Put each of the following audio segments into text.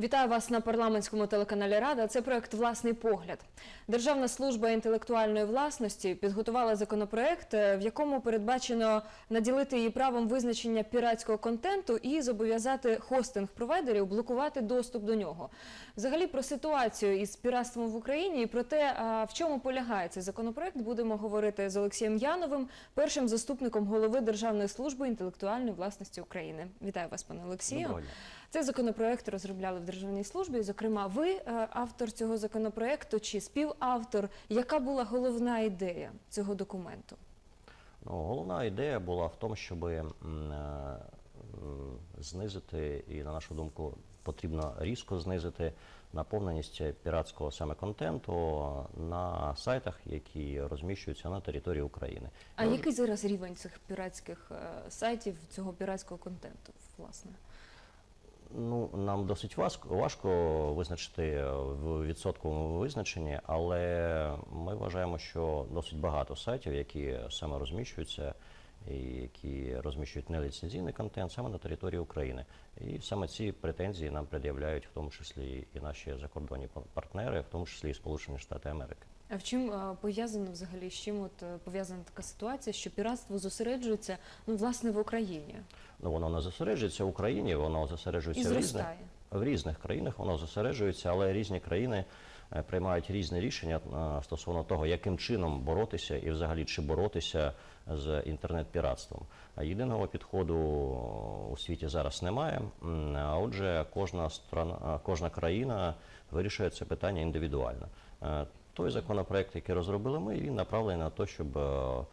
Вітаю вас на парламентському телеканалі Рада. Це проект Власний погляд. Державна служба інтелектуальної власності підготувала законопроект, е, в якому передбачено наділити її правом визначення піратського контенту і зобов'язати хостинг-провайдерів блокувати доступ до нього. Взагалі про ситуацію із піратством в Україні і про те, в чому полягає цей законопроект, будемо говорити з Олексієм Яновим, першим заступником голови Державної служби інтелектуальної власності України. Вітаю вас, пане Олексію. Доброго. Цей законопроект розробляли в державній службі. Зокрема, ви е, автор цього законопроекту чи співавтор. Яка була головна ідея цього документу? Ну, головна ідея була в тому, щоб е, знизити, і на нашу думку, потрібно різко знизити наповненість піратського саме контенту на сайтах, які розміщуються на території України. А який зараз рівень цих піратських е, сайтів, цього піратського контенту, власне? Ну, нам досить важко, важко визначити в відсотковому визначенні, але ми вважаємо, що досить багато сайтів, які саме розміщуються і які розміщують неліцензійний контент саме на території України. І саме ці претензії нам пред'являють, в тому числі і наші закордонні партнери, в тому числі і Сполучені Штати Америки. А в чим е, пов'язано взагалі з чим от е, пов'язана така ситуація, що піратство зосереджується ну власне в Україні Ну воно не зосереджується в Україні, воно зосереджується в різних зростає? в різних країнах. Воно зосереджується, але різні країни е, приймають різні рішення е, стосовно того, яким чином боротися і взагалі чи боротися з інтернет-піратством. А Єдиного підходу у світі зараз немає. М, А отже, кожна страна, кожна країна вирішує це питання індивідуально. Е, Той законопроект, який розробили ми, він направлений на те, щоб е, е,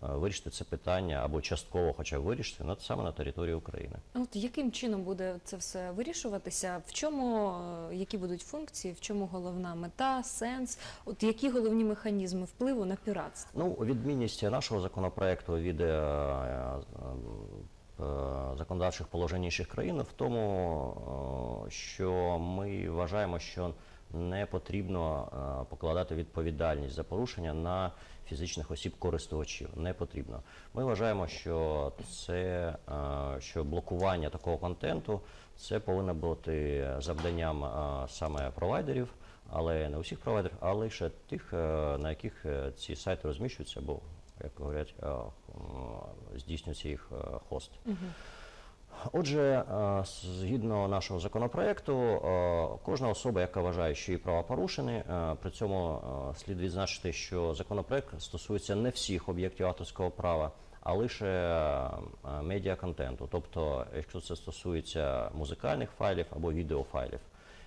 вирішити це питання або частково, хоча б вирішити на саме на території України. От яким чином буде це все вирішуватися? В чому е, які будуть функції, в чому головна мета, сенс? От які головні механізми впливу на піратство? Ну, відмінність нашого законопроекту від законодавчих положень інших країн в тому, що ми вважаємо, що не потрібно е, покладати відповідальність за порушення на фізичних осіб користувачів. Не потрібно. Ми вважаємо, що це е, що блокування такого контенту це повинно бути завданням е, саме провайдерів але не усіх провайдерів, а лише тих, на яких ці сайти розміщуються, або, як говорять, здійснюється їх хост. Отже, е, згідно нашого законопроекту, е, кожна особа, яка вважає, що її права порушені, е, при цьому слід відзначити, що законопроект стосується не всіх об'єктів авторського права, а лише медіаконтенту. Тобто, якщо це стосується музикальних файлів або відеофайлів.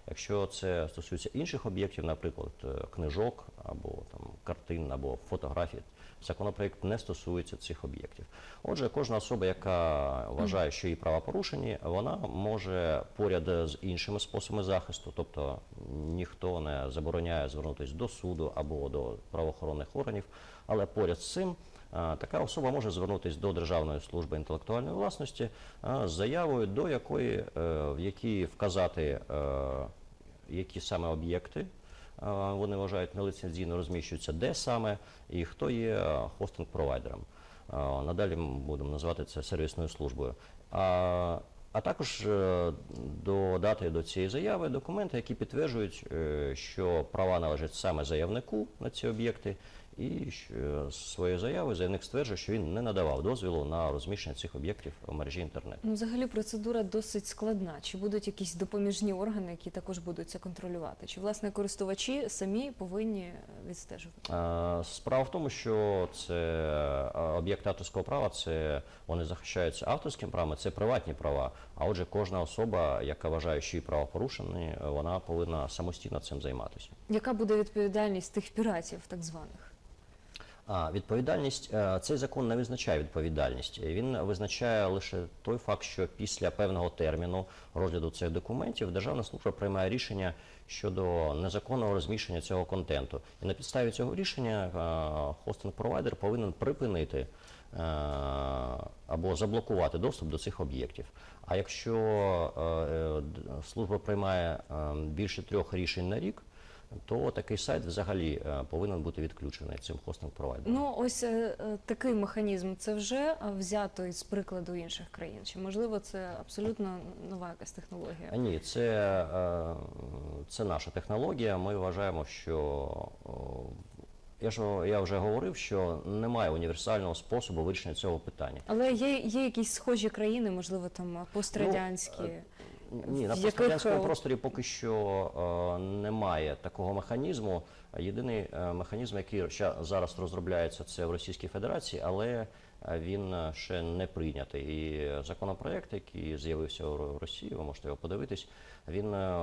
Якщо це стосується інших об'єктів, наприклад, книжок або там картин або фотографій, законопроект не стосується цих об'єктів. Отже, кожна особа, яка вважає, що її права порушені, вона може поряд з іншими способами захисту, тобто ніхто не забороняє звернутися до суду або до правоохоронних органів, але поряд з цим. Така особа може звернутися до Державної служби інтелектуальної власності з заявою, до якої е, в якій вказати, е, які саме об'єкти вони вважають неліцензійно розміщуються, де саме і хто є е, хостинг-провайдером. Надалі ми будемо називати це сервісною службою. А, а також е, додати до цієї заяви документи, які підтверджують, е, що права належать саме заявнику на ці об'єкти, і що своєю заявою заявник стверджує, що він не надавав дозволу на розміщення цих об'єктів в мережі інтернет. Ну, взагалі процедура досить складна. Чи будуть якісь допоміжні органи, які також будуть це контролювати? Чи власне користувачі самі повинні відстежувати? Справа в тому, що це е, об'єкт авторського права, це вони захищаються авторським правом, це приватні права. А отже, кожна особа, яка вважає, що її права порушені, вона повинна самостійно цим займатися. Яка буде відповідальність тих піратів, так званих? А відповідальність е, цей закон не визначає відповідальність. Він визначає лише той факт, що після певного терміну розгляду цих документів державна служба приймає рішення щодо незаконного розміщення цього контенту. І на підставі цього рішення е, хостинг-провайдер повинен припинити е, або заблокувати доступ до цих об'єктів. А якщо служба приймає е, більше трьох рішень на рік, то такий сайт взагалі е, повинен бути відключений цим хостинг провайдером. Ну, ось е, е, такий механізм це вже взято із прикладу інших країн. Чи можливо це абсолютно нова якась технологія? Ні, це, це наша технологія. Ми вважаємо, що я ж я вже говорив, що немає універсального способу вирішення цього питання. Але є, є якісь схожі країни, можливо, там пострадянські. е, Ні, на яких, пострадянському е, просторі поки що е, немає такого механізму. Єдиний е, механізм, який ща- зараз розробляється, це в Російській Федерації, але він ще не прийнятий. І законопроект, який з'явився у Росії, ви можете його подивитись, він е,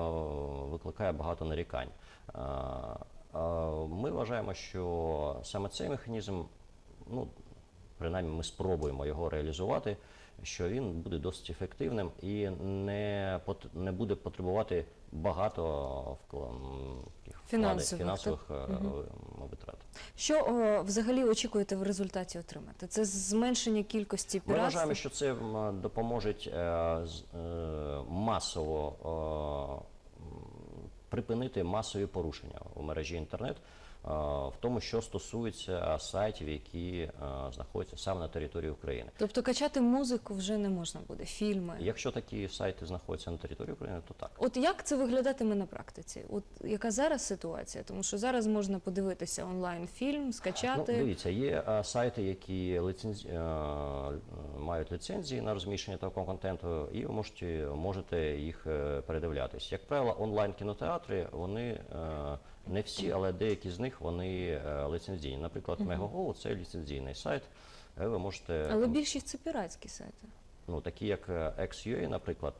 викликає багато нарікань. Е, е, Ми вважаємо, що саме цей механізм, ну принаймні ми спробуємо його реалізувати, що він буде досить ефективним і не, пот- не буде потребувати багато Фінансових, фінансових е, витрат. Що о, взагалі очікуєте в результаті отримати? Це зменшення кількості Ми вважаємо, що це допоможе е, масово припинити масові порушення у мережі інтернет, в тому, що стосується сайтів, які е, знаходяться саме на території України. Тобто качати музику вже не можна буде, фільми. Якщо такі сайти знаходяться на території України, то так. От як це виглядатиме на практиці? От яка зараз ситуація? Тому що зараз можна подивитися онлайн фільм, скачати. Ну, дивіться, є е, сайти, які лицензі... е, мають ліцензії на розміщення такого контенту, і ви можете, можете їх е, передивлятись. Як правило, онлайн кінотеатри, вони е, не всі, але деякі з них вони е, ліцензійні. Наприклад, Мегаго це ліцензійний сайт. е, Ви можете Але більшість це піратські сайти. ну, такі як е, XUA, наприклад,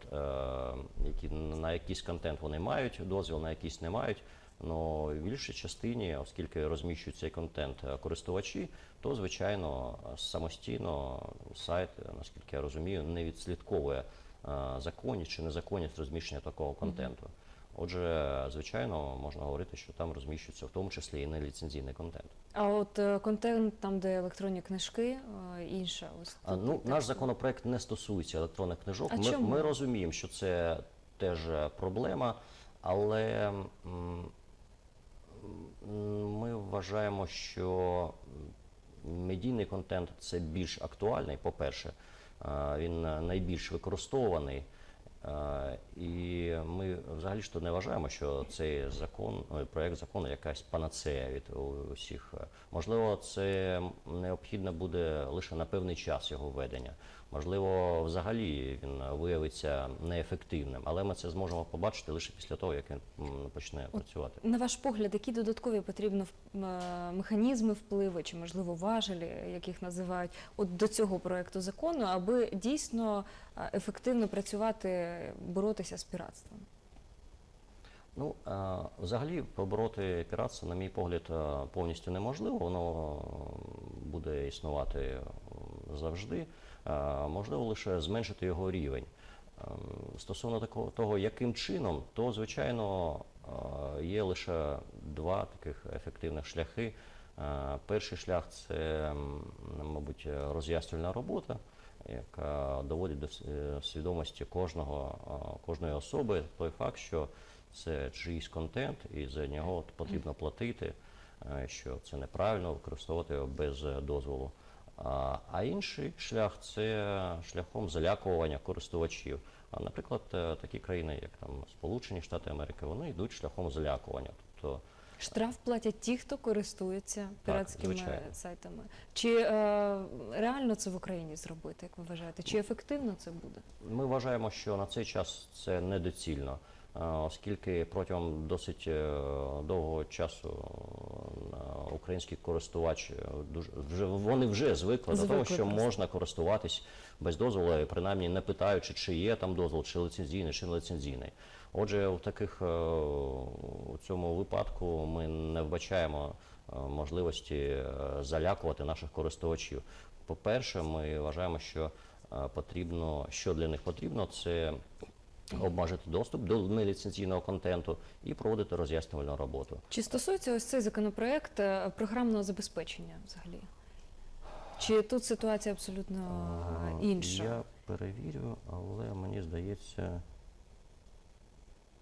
які на якийсь контент вони мають дозвіл, на якийсь не мають. Ну, в більшій частині, оскільки розміщують цей контент користувачі, то звичайно самостійно сайт, наскільки я розумію, не відслідковує законність чи незаконність розміщення такого контенту. Отже, звичайно, можна говорити, що там розміщується в тому числі і неліцензійний контент. А от е, контент, там, де електронні книжки, е, інша. Ось А, Ну, наш законопроект не стосується електронних книжок. А ми, чому? ми розуміємо, що це теж е, проблема, але ми вважаємо, що медійний контент це більш актуальний, по-перше, Е, він найбільш використовуваний. Е, І ми взагалі ж то не вважаємо, що цей закон, проект закону якась панацея від усіх. Е, Можливо, це необхідно буде лише на певний час його введення. Можливо, взагалі він виявиться неефективним, але ми це зможемо побачити лише після того, як він почне працювати. На ваш погляд, які додаткові потрібно е, механізми впливу, чи можливо важелі, як їх називають, от до цього проекту закону, аби дійсно е, ефективно працювати, боротися з піратством? Ну, е, взагалі, побороти піратство, на мій погляд, е, повністю неможливо. Воно е, буде існувати завжди. Можливо, лише зменшити його рівень. Стосовно такого того, яким чином, то звичайно є лише два таких ефективних шляхи. Перший шлях це, мабуть, роз'яснювальна робота, яка доводить до е, свідомості кожного, кожної особи той факт, що це чиїсь контент, і за нього потрібно платити, що це неправильно використовувати його без е, дозволу. А, а інший шлях це шляхом залякування користувачів. А, наприклад, е, такі країни, як там Сполучені Штати Америки, вони йдуть шляхом залякування. Тобто Штраф платять ті, хто користується піратськими так, сайтами. Чи е, реально це в Україні зробити, як ви вважаєте? Чи ефективно це буде? Ми вважаємо, що на цей час це недоцільно, оскільки протягом досить е, довгого часу е, український користувач е, дуже вже вони вже звикли, до того, що можна користуватись без дозволу, принаймні не питаючи, чи є там дозвол, чи лицензійний, чи не лицензійний. Отже, у таких у цьому випадку ми не вбачаємо можливості залякувати наших користувачів. По-перше, ми вважаємо, що потрібно, що для них потрібно, це обмежити доступ до неліцензійного контенту і проводити роз'яснювальну роботу. Чи стосується ось цей законопроект е, програмного забезпечення взагалі? Чи тут ситуація абсолютно інша? Я перевірю, але мені здається.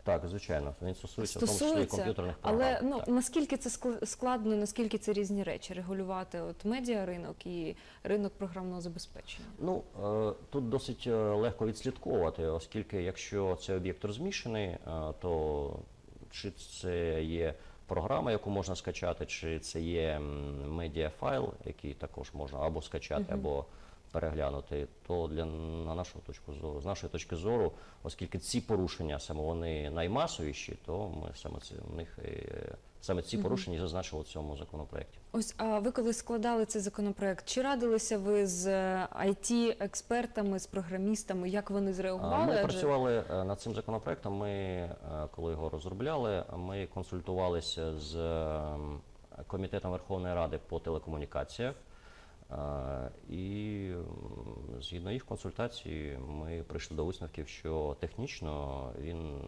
Так, звичайно, він стосується, в тому числі і комп'ютерних програм. але ну Так. наскільки це скл- складно, наскільки це різні речі регулювати от медіаринок і ринок програмного забезпечення? Ну е, тут досить е, легко відслідковувати, оскільки якщо цей об'єкт розміщений, е, то чи це є програма, яку можна скачати, чи це є медіафайл, який також можна або скачати, або переглянути, то для на нашу точку зору, з нашої точки зору, оскільки ці порушення саме вони наймасовіші, то ми саме це в них е, саме ці порушення зазначили в цьому законопроекті. Ось а ви коли складали цей законопроект, чи радилися ви з it експертами з програмістами, як вони зреагували? Ми Адже- працювали е, над цим законопроектом. Ми, е, коли його розробляли, ми консультувалися з ем, комітетом Верховної Ради по телекомунікаціях. І згідно їх консультацій, ми прийшли до висновків, що технічно він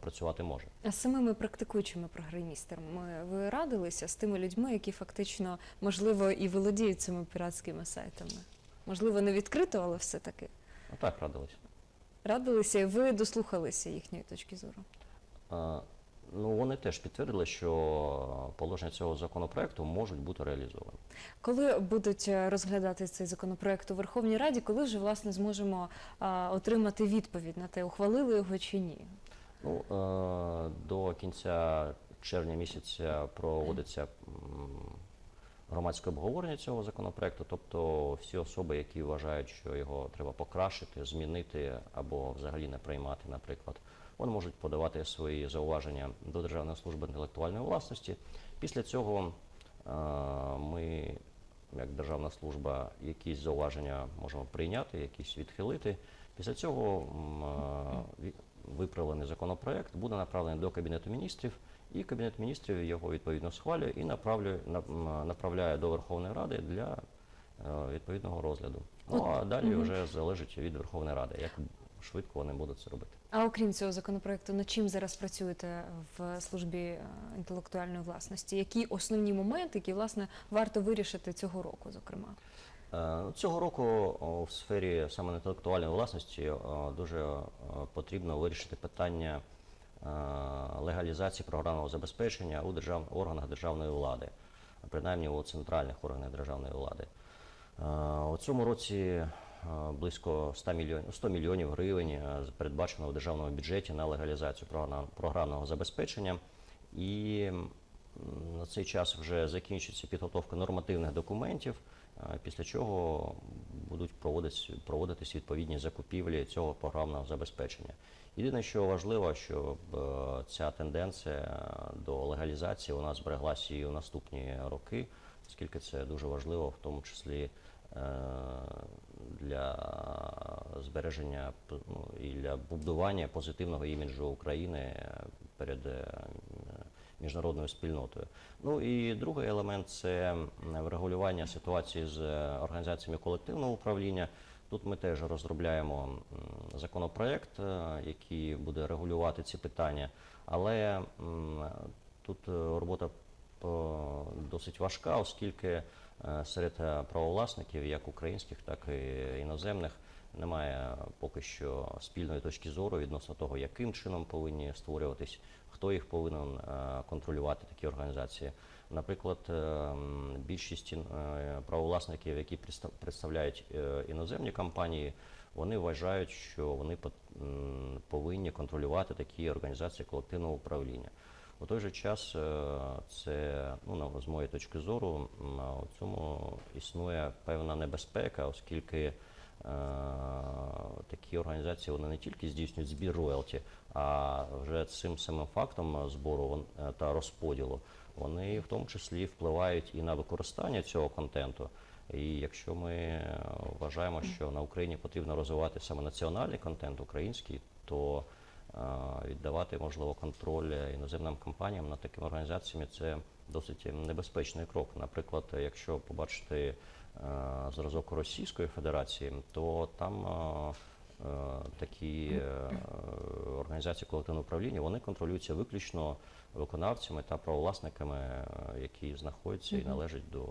працювати може. А з самими практикуючими програмістами ви радилися з тими людьми, які фактично можливо і володіють цими піратськими сайтами? Можливо, не відкрито, але все таки Ну, Так, радились. радилися, і ви дослухалися їхньої точки зору. Е, Ну, вони теж підтвердили, що положення цього законопроекту можуть бути реалізовані. Коли будуть е, розглядати цей законопроект у Верховній Раді, коли вже власне зможемо а, отримати відповідь на те, ухвалили його чи ні? Ну, е, до кінця червня місяця проводиться громадське обговорення цього законопроекту, тобто всі особи, які вважають, що його треба покращити, змінити або взагалі не приймати, наприклад, вони можуть подавати свої зауваження до Державної служби інтелектуальної власності. Після цього е, ми, як державна служба, якісь зауваження можемо прийняти, якісь відхилити. Після цього е, виправлений законопроект буде направлений до Кабінету міністрів, і Кабінет міністрів його відповідно схвалює і м, направляє до Верховної Ради для е, відповідного розгляду. Ну а далі вже залежить від Верховної Ради, як швидко вони будуть це робити. А окрім цього законопроекту, над чим зараз працюєте в службі е, інтелектуальної власності? Які основні моменти, які власне варто вирішити цього року, зокрема? Е, Цього року в сфері саме інтелектуальної власності дуже потрібно вирішити питання е, легалізації програмного забезпечення у держав... органах державної влади, принаймні у центральних органах державної влади. У цьому році близько 100 мільйонів, 100 мільйонів гривень е, передбачено в державному бюджеті на легалізацію програм- програмного забезпечення. І на цей час вже закінчиться підготовка нормативних документів, е, після чого будуть проводитись, відповідні закупівлі цього програмного забезпечення. Єдине, що важливо, щоб е, ця тенденція до легалізації у нас збереглася і у наступні роки, оскільки це дуже важливо, в тому числі е, для збереження ну, і для будування позитивного іміджу України е, перед е, міжнародною спільнотою. Ну і другий елемент це врегулювання ситуації з е, організаціями колективного управління. Тут ми теж розробляємо законопроект, е, який буде регулювати ці питання, але тут е, робота досить важка, оскільки е, серед е, правовласників, як українських, так і іноземних, немає поки що спільної точки зору відносно того, яким чином повинні створюватись, хто їх повинен е, контролювати такі організації. Наприклад, е, більшість е, правовласників, які представ- представляють е, іноземні компанії, вони вважають, що вони повинні контролювати такі організації колективного управління. У той же час е, це, ну, з моєї точки зору, у цьому існує певна небезпека, оскільки е, такі організації вони не тільки здійснюють збір роялті, а вже цим самим фактом збору е, та розподілу вони в тому числі впливають і на використання цього контенту. І якщо ми вважаємо, що на Україні потрібно розвивати саме національний контент український, то віддавати можливо контроль іноземним компаніям над такими організаціями це досить небезпечний крок. Наприклад, якщо побачити е, зразок Російської Федерації, то там е, такі е, організації колективного управління вони контролюються виключно виконавцями та правовласниками, е, які знаходяться і належать до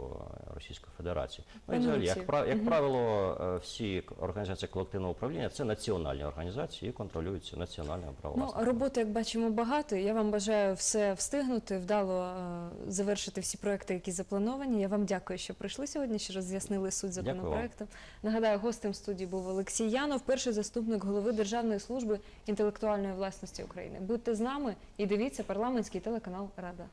Російської Федерації. Ну, і взагалі, як, як правило, е, всі організації колективного управління це національні організації і контролюються національними Ну, роботи, як бачимо, багато. Я вам бажаю все встигнути, вдало е, завершити всі проекти, які заплановані. Я вам дякую, що прийшли сьогодні, що роз'яснили суть законопроекту. Нагадаю, гостем студії був Олексій Янов, перший заступник голови Державної служби інтелектуальної власності України. Будьте з нами і дивіться парламентський телеканал Рада.